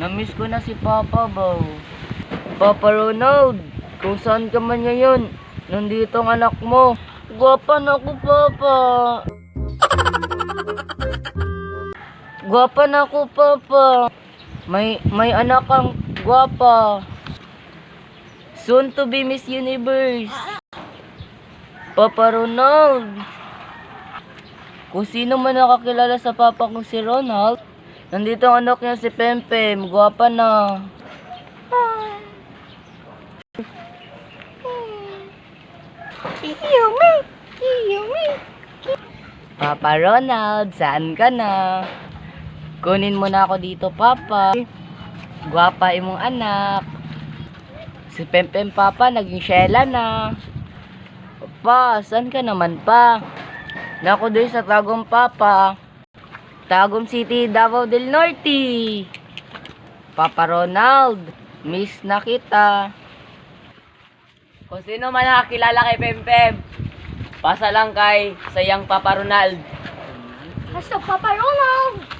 Namiss ko na si Papa Bow. Papa Ronald, kung saan ka man ngayon, nandito ang anak mo. Gwapa na ako, Papa. Gwapa na ako, Papa. May, may anak kang gwapa. Soon to be Miss Universe. Papa Ronald. Kung sino man nakakilala sa papa kong si Ronald, nandito ang anak niya si Pempem. Gwapa na. Yumi! Yumi! Papa Ronald, saan ka na? Kunin mo na ako dito, Papa. Gwapa imong anak. Si Pempem Papa, naging Shella na. Papa, saan ka naman pa? Nako doon sa Tagum Papa. Tagum City, Davao del Norte. Papa Ronald, miss na kita. Kung sino man nakakilala kay Pempem, pasa lang kay sayang Papa Ronald. Basta Papa Ronald!